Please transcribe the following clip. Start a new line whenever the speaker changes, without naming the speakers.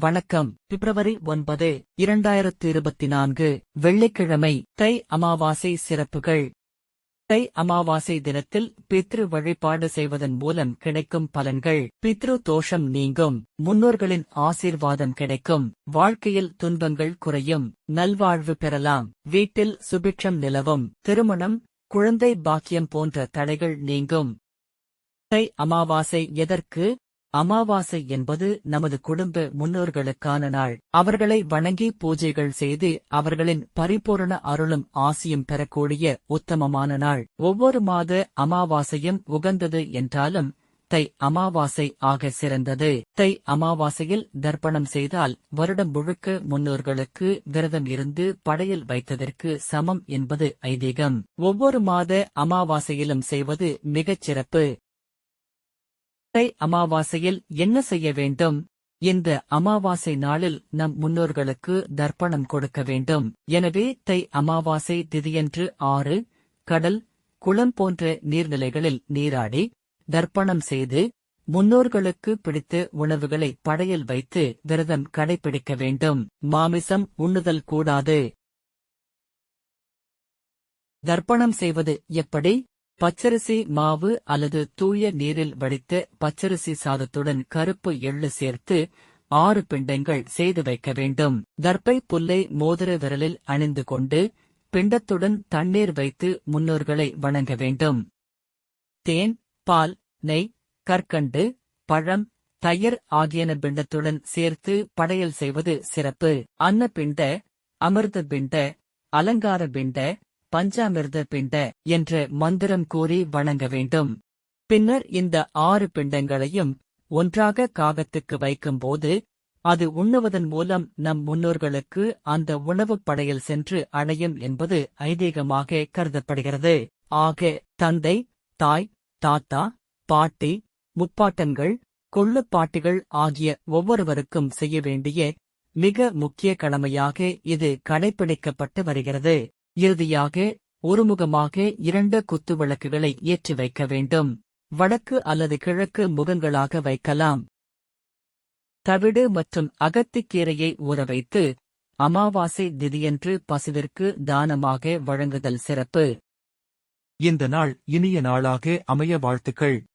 வணக்கம். பிப்ரவரி ஒன்பது இரண்டாயிரத்து இருபத்தி நான்கு வெள்ளிக்கிழமை தை அமாவாசை சிறப்புகள். தை அமாவாசை தினத்தில் பித்ரு வழிபாடு செய்வதன் மூலம் கிடைக்கும் பலன்கள். பித்ரு தோஷம் நீங்கும். முன்னோர்களின் ஆசீர்வாதம் கிடைக்கும். வாழ்க்கையில் துன்பங்கள் குறையும். நல்வாழ்வு பெறலாம். வீட்டில் சுபிட்சம் நிலவும். திருமணம் குழந்தை பாக்கியம் போன்ற தடைகள் நீங்கும். தை அமாவாசை எதற்கு? அமாவாசை என்பது நமது குடும்ப முன்னோர்களுக்கான நாள். அவர்களை வணங்கி பூஜைகள் செய்து அவர்களின் பரிபூரண அருளும் ஆசியும் பெறக்கூடிய உத்தமமான நாள். ஒவ்வொரு மாத அமாவாசையும் உகந்தது என்றாலும் தை அமாவாசை ஆக சிறந்தது. தை அமாவாசையில் தர்ப்பணம் செய்தால் வருடம் முழுக்க முன்னோர்களுக்கு விரதம் இருந்து படையில் வைத்ததற்கு சமம் என்பது ஐதீகம். ஒவ்வொரு மாத அமாவாசையிலும் செய்வது மிகச் சிறப்பு. தை அமாவாசையில் என்ன செய்ய வேண்டும்? இந்த அமாவாசை நாளில் நம் முன்னோர்களுக்கு தர்ப்பணம் கொடுக்க வேண்டும். எனவே தை அமாவாசை திதியன்று ஆறு கடல் குளம் போன்ற நீர்நிலைகளில் நீராடி தர்ப்பணம் செய்து முன்னோர்களுக்கு பிடித்த உணவுகளை படையில் வைத்து விரதம் கடைபிடிக்க வேண்டும். மாமிசம் உண்ணுதல் கூடாது. தர்ப்பணம் செய்வது எப்படி? பச்சரிசி மாவு அல்லது தூய நீரில் வடித்த பச்சரிசி சாதத்துடன் கருப்பு எள்ளு சேர்த்து ஆறு பிண்டங்கள் செய்து வைக்க வேண்டும். தர்ப்பை புல்லை மோதிர விரலில் அணிந்து கொண்டு பிண்டத்துடன் தண்ணீர் வைத்து முன்னோர்களை வணங்க வேண்டும். தேன் பால் நெய் கற்கண்டு பழம் தயிர் ஆகியன பிண்டத்துடன் சேர்த்து படையல் செய்வது சிறப்பு. அன்ன பிண்ட அமிர்த பிண்ட அலங்கார பிண்ட பஞ்சாமிர்த பிண்ட என்ற மந்திரம் கூறி வணங்க வேண்டும். பின்னர் இந்த ஆறு பிண்டங்களையும் ஒன்றாக காகத்துக்கு வைக்கும்போது அது உண்ணுவதன் மூலம் நம் முன்னோர்களுக்கு அந்த உணவுப் படையில் சென்று அடையும் என்பது ஐதீகமாக கருதப்படுகிறது. ஆக தந்தை தாய் தாத்தா பாட்டி முப்பாட்டன்கள் கொள்ளுப்பாட்டிகள் ஆகிய ஒவ்வொருவருக்கும் செய்ய வேண்டிய மிக முக்கிய கடமையாக இது கடைபிடிக்கப்பட்டு வருகிறது. இறுதியாக ஒருமுகமாக இரண்டு குத்து விளக்குகளை ஏற்றி வைக்க வேண்டும். வடக்கு அல்லது கிழக்கு முகங்களாக வைக்கலாம். தவிடு மற்றும் அகத்திக்கீரையை ஊற வைத்து அமாவாசை திதியன்று பசுவிற்கு தானமாக வழங்குதல் சிறப்பு.
இந்த நாள் இனிய நாளாக அமைய வாழ்த்துக்கள்.